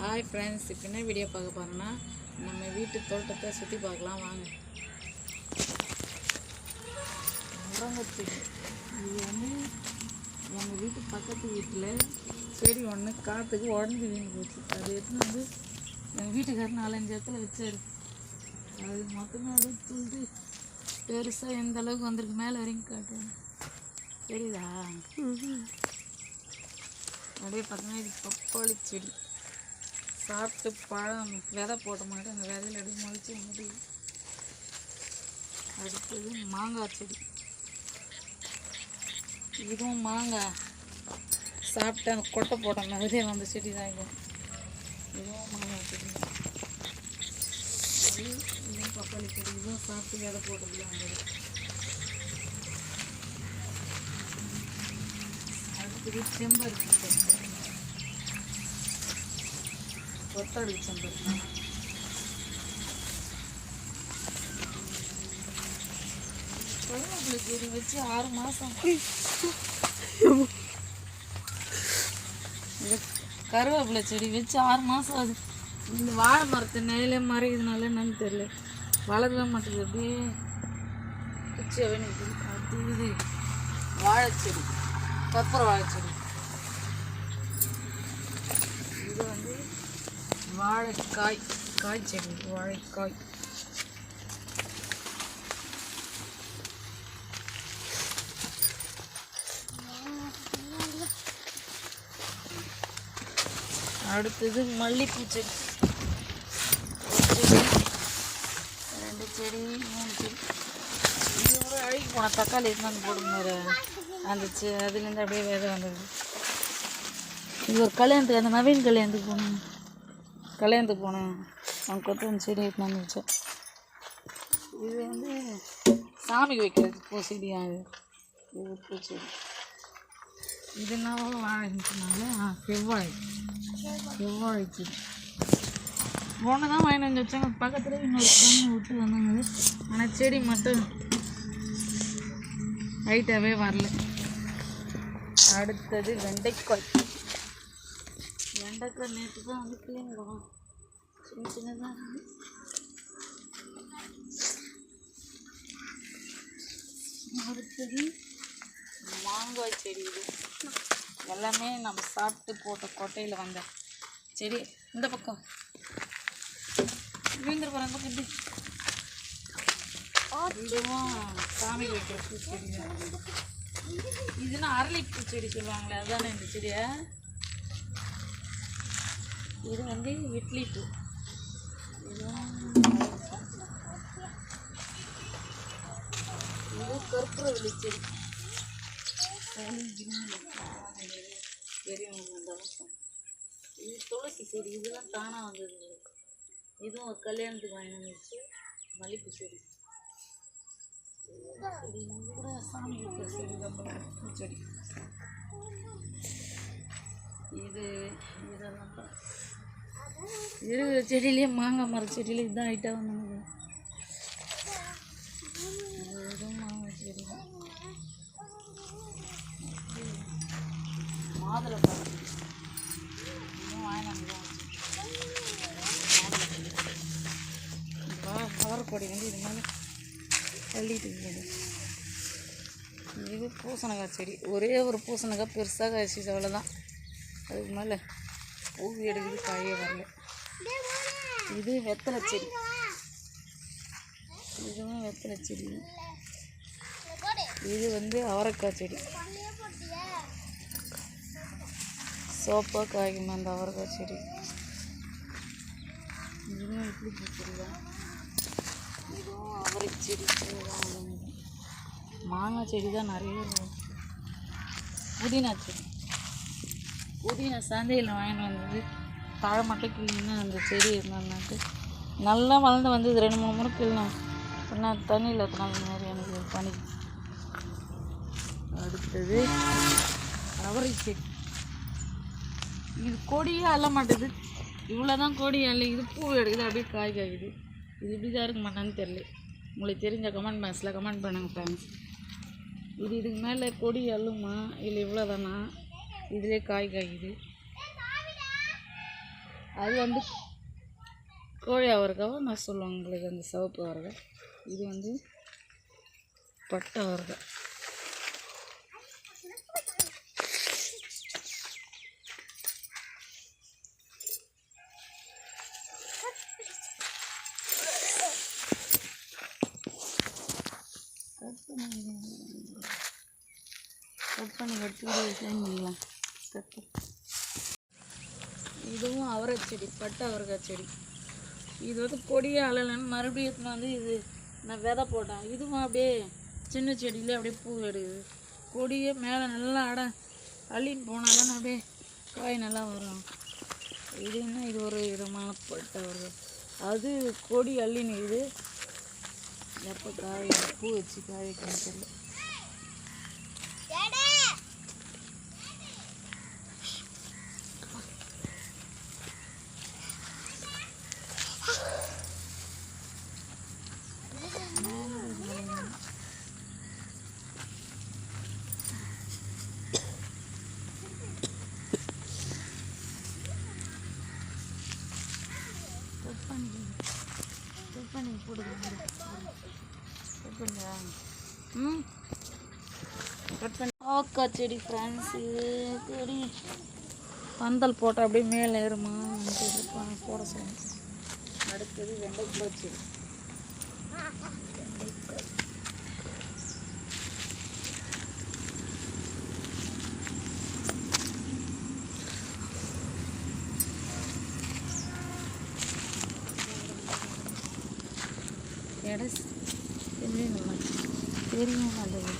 Hi friends இப்போ என்ன video பார்க்க போகிறோன்னா நம்ம வீட்டு தோட்டத்தை சுற்றி பார்க்கலாம் வாங்க. முருங்கைச்செடி இது வந்து எங்கள் வீட்டு பக்கத்து வீட்டில் செடி ஒன்று காற்றுக்கு உடஞ்சி வீணு போச்சு. அது எடுத்துன்னு வந்து எங்கள் வீட்டுக்காரர் நாலஞ்சு இடத்துல வச்சாரு. அது மொத்தமே அப்படியே துண்டு பெருசாக எந்த அளவுக்கு வந்திருக்கு மேலே வரைக்கும் காட்டுறேன் தெரியுதா? அப்படியே பார்த்தீங்கன்னா இது பப்பாளி செடி. சாப்பிட்டு பழம் விதை போட்ட மாட்டேன் அந்த விதையில எடுத்து முளைச்சி முடி அடுத்தது மாங்காய் செடி. இதுவும் மாங்காய். சாப்பிட்டு அந்த கொட்டை போட்ட மாதிரியே வந்த செடி தான் இது. இதுவும் மாங்காய் செடி. இது இதுவும் பப்பாளி செடி. இதுவும் சாப்பிட்டு விதை போட்டதுல வந்தது அடுத்தது செம்பருத்தி செடி. கொத்தடிக்கு செம்பருத்தி கருவேப்பிலை செடி வச்சு ஆறு மாதம் கருவேப்பிலை செடி வச்சு ஆறு மாதம் ஆகுது. இந்த வாழை மரத்து நிலையில மறையுதுனால என்னன்னு தெரியல. வளரவே மாட்டேங்குது. அப்படியே குச்சியாகவே நிற்குது அது இது. வாழைச்செடி. கற்பூர வாழைச்செடி இது வந்து வாழைக்காய் காய் செடி வாழைக்காய். அடுத்தது மல்லிப்பூ செடி. செடி ரெண்டு செடி மூணு செடி. இது கூட அழுகி போன தக்காளி இருந்தாலும் போடுங்க அந்த செ அதுலேருந்து அப்படியே விதை வந்தது இது ஒரு கல்யாணத்துக்கு அந்த நவீன் கல்யாணத்துக்கு போகணும். கல்யாணத்துக்கு போனேன். அவங்க கொத்து வந்து செடி எடுத்துன்னு வச்சேன் இது வந்து சாமிக்கு வைக்கிறது பூச்செடியா இது இது பூச்செடி இது என்ன வாழைனால ஆ செவ்வாழை. செவ்வாழை செடி. ஒன்று தான் வாங்கிட்டு வந்து வச்சாங்க. பக்கத்தில் இன்னொரு பொண்ணு விட்டு வந்தாங்க. ஆனால் செடி மட்டும் ஹைட்டாகவே வரல. அடுத்தது வெண்டைக்காய் வெண்டைக்காய் நேற்று தான் வந்து கிளீன் சின்ன சின்னதாக இருந்து. அடுத்தது மாங்காய் செடி இது. எல்லாமே நம்ம சாப்பிட்டு போட்ட கொட்டையில் வந்த செடி. இந்த பக்கம். விழுந்துரு போகிறாங்க பக்கம் இப்படி இதுவும் சாமி வைக்கிற பூச்செடி இதுனா அரளிப்பூ செடி சொல்லுவாங்களே அதுதானே இந்த செடியை? இது வந்து இட்லி டூ இதுவும் இது கற்பூர செடி. பெரியவங்க வந்தாலும் இது துளசி செடி இதெல்லாம் தானாக வந்தது. இதுவும் ஒரு கல்யாணத்துக்கு வாங்கி வந்துச்சு. மல்லிப்பூ செடி. செடி இது கூட சாமி செடி தான் பூச்செடி. இது இதெல்லாம் இருக்கிற செடியிலேயே மாங்காய் மர செடியிலே இதுதான் ஹைட்டாக வந்தாங்க இதுவும் மாங்காய் செடி தான். மாதுளை பழம். இன்னும் வாங்கினாங்க வந்து இது மாதிரி தள்ளிட்டு இருக்குது இது பூசணிக்காய் செடி. ஒரே ஒரு பூசணிக்காய் பெருசாக காய்ச்சி அவ்வளோதான் அதுக்கு மேலே பூ எடுக்குது காயே வரல. இது வெத்தலை செடி. இதுவும் வெத்தலை செடி. இது வந்து அவரைக்காய் செடி. சோப்பாக காய்க்குமா அந்த அவரைக்காய் செடி. இதுவும் எப்படி பூச்செடி இதுவும் அவரை செடி மாங்காய் செடி தான் நிறைய புதினா செடி. புதினா சந்தையில் வாங்கிட்டு வந்தது. தழை மட்டும் கிள்ளின்னு அந்த செடி இருந்தாட்டு நல்லா வளர்ந்து வந்தது. ரெண்டு மூணு முறை கிள்ளணும் அப்படின்னா தண்ணியில் எத்தனை மாதிரி எனக்கு பனி. அடுத்தது அவரை செடி இது கொடியே அள்ள மாட்டேது. இவ்வளோ தான் கொடி அல்ல இது பூ எடுக்குது அப்படியே காய் காய்க்குது. இது இப்படி தான் இருக்க மாட்டான்னு தெரியல. உங்களுக்கு தெரிஞ்ச கமெண்ட் பாக்ஸில் கமெண்ட் பண்ணுங்கள் ஃப்ரெண்ட்ஸ் இது இதுக்கு மேலே கொடி அள்ளுமா? இல்லை இவ்வளோ தானா இதிலே காய் காய்க்குது அது வந்து கோழி அவரைக்காவை நான் சொல்லுவாங்க உங்களுக்கு அந்த சிவப்பு அவரைக்காய் இது வந்து பட்டை அவரைக்காய் கட் பண்ணி கட் பண்ணி கட் பண்ணி பண்ணிக்கலாம் இதுவும் அவரை செடி பட்டை அவரைக்காய் செடி. இது வந்து கொடியே அழலைன்னு மறுபடியும் எடுத்துன்னு வந்து இது நான் விதை போட்டேன். இதுவும் அப்படியே சின்ன செடியிலே அப்படியே பூ எடுக்குது கொடியே மேலே நல்லா அட அள்ளின்னு போனால் தானே அப்படியே காய் நல்லா வரும். இது என்ன? இது ஒரு விதமான பட்டை அவரைக்காய். அது கொடி அள்ளின்னு இது. எப்போ காய் பூ வச்சு காய் வைக்கணும் தெரியல கட் பண்ணி கட் பண்ணி போடுங்க கட் பண்ணியா ம் கட் பண்ணி ஓக்கா செடி ஃப்ரெண்ட்ஸ் இது செடி. பந்தல் போட்டால் அப்படியே மேலே ஏறுமா போட சொல்லுங்க. அடுத்தது வெண்டைக்காய் செடி. எடை தெரியும் தெரியும் நல்லது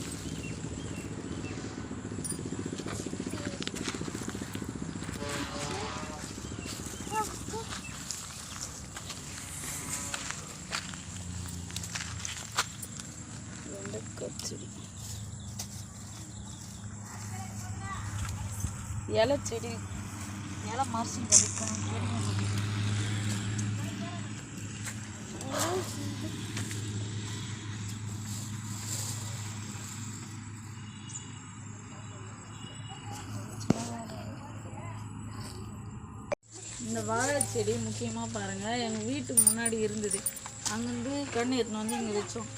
வெண்டைக்காய் செடி. இலை செடி இலை மரிசி கிடைக்கும் இந்த வாழை செடி முக்கியமாக பாருங்கள் எங்கள் வீட்டுக்கு முன்னாடி இருந்தது. அங்கேருந்து கண்ணு எடுத்துன்னு வந்து இங்கே வச்சோம்.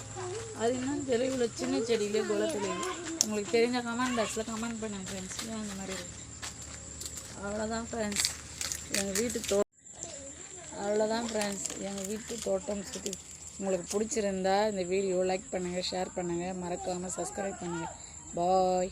அது என்னன்னு தெளிவில் சின்ன செடியிலே குல தெளிவு. உங்களுக்கு தெரிஞ்ச கமெண்ட் பாக்ஸில் கமெண்ட் பண்ணுங்க ஃப்ரெண்ட்ஸ் அந்த மாதிரி இருக்கும் அவ்வளோதான் ஃப்ரெண்ட்ஸ் எங்கள் வீட்டு தோ அவ்வளோதான் ஃப்ரெண்ட்ஸ் எங்கள் வீட்டு தோட்டம் சுற்றி உங்களுக்கு பிடிச்சிருந்தா இந்த வீடியோ லைக் பண்ணுங்கள் ஷேர் பண்ணுங்கள் மறக்காமல் சப்ஸ்கிரைப் பண்ணுங்கள் பாய்